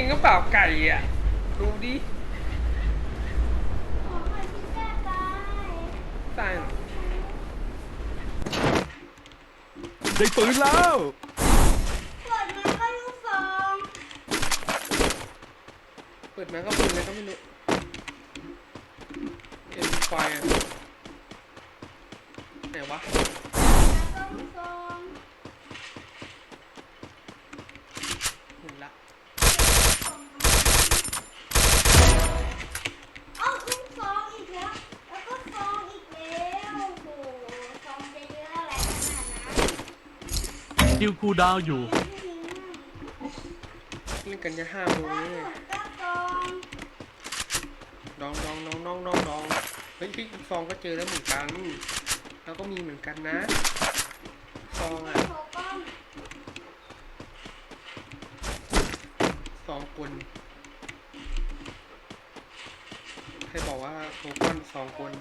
นี่ก็เปล่าไก่อะ ดูดิขอหน่อยพี่แก้ตายตายได้ปืนแล้ว เปิดมาก็ลูกซองเปิดมาก็เป็นอะไรก็ไม่รู้เอ็นไฟอะไหนวะแล้วก็ลูกซอง เห็นละ เอ้าลูกซองอีกแล้ว แล้วก็ซองอีกแล้วโอ้โหซองจะเยอะอะไรขนาดนั้น คิวคูลดาวน์อยู่ เล่นกันจะห้าโมงล่านี่ดองดองดองดองดองดองดองเฮ้ยพี่ฟองก็เจอแล้วเหมือนกันแล้วก็มีเหมือนกันนะฟองอะโทก้อมฟองคนใครบอกว่าโทกอนสองคน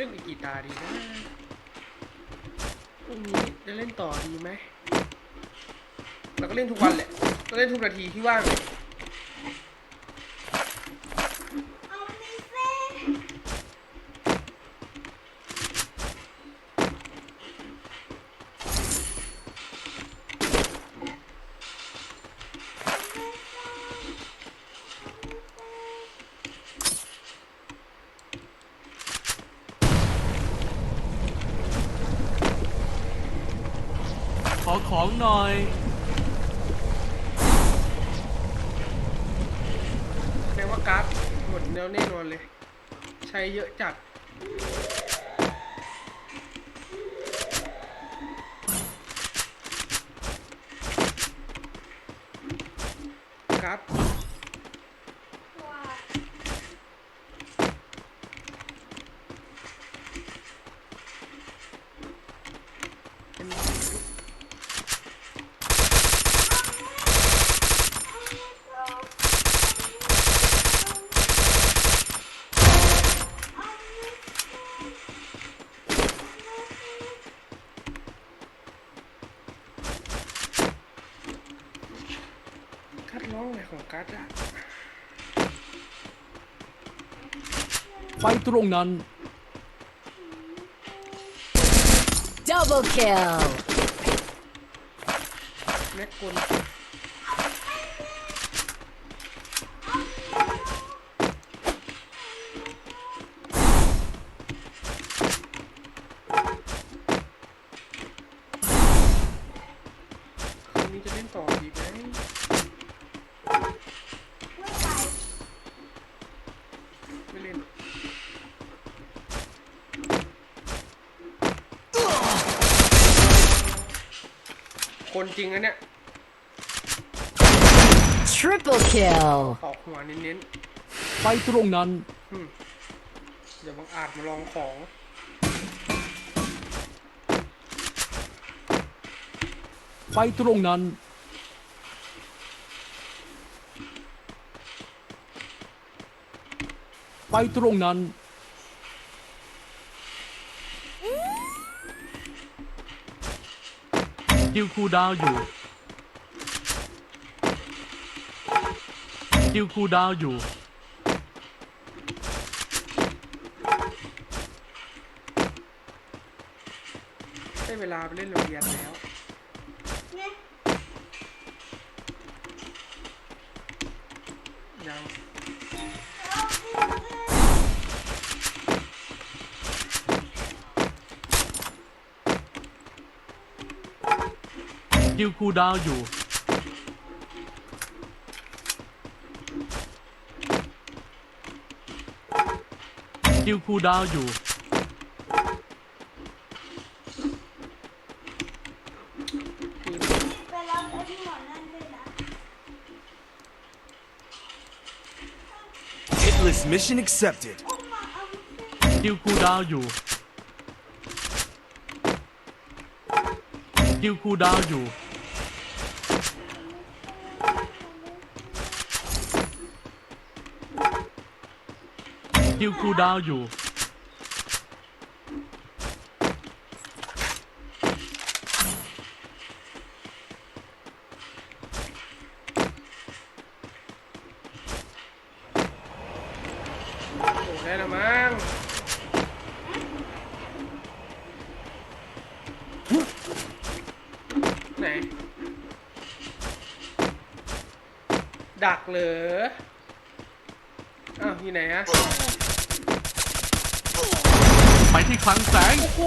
ล่นอีกกี่ตาดีนะพรุ่งนี้จะเล่นต่อดีไหมเราก็เล่นทุกวันแหละก็เล่นทุกนาทีที่ว่าง เอานี่เซ่เอานี่เซ่ ข อของหน่อย แปลว่าการ์ดหมดแนวแน่นอนเลย ใช้เยอะจัด น้องไรของการ์ดอะไปตรงนั้น Double kill. แม็กกล คนจริงอันเนี้ย Triple kill. ออกหัวเน้นไปตรงนั้น ๆอืมเดี๋ยวบังอาจมาลองของ ไปตรงนั้น ไปตรงนั้น คิวคูลดาวน์อยู่คิวคูลดาวน์อยู่ ได้เวลาไปเล่นโรงเรียนแล้วเนี่ยยัง คิวคูลดาวน์อยู่ คิวคูลดาวน์อยู่คือไปรับไอ้หมอนั่นด้วยนะ Hitless mission accepted. โอ้มาเอาเซ่กิลคูลดาวน์อยู่กิลคูลดาวน์อยู่ กิลคูลดาวน์อยู่โอ้ได้ละมั้งไหน ดักเหรออ้าวอยู่ไหนฮะ ไปที่คลังแสง โอ้โห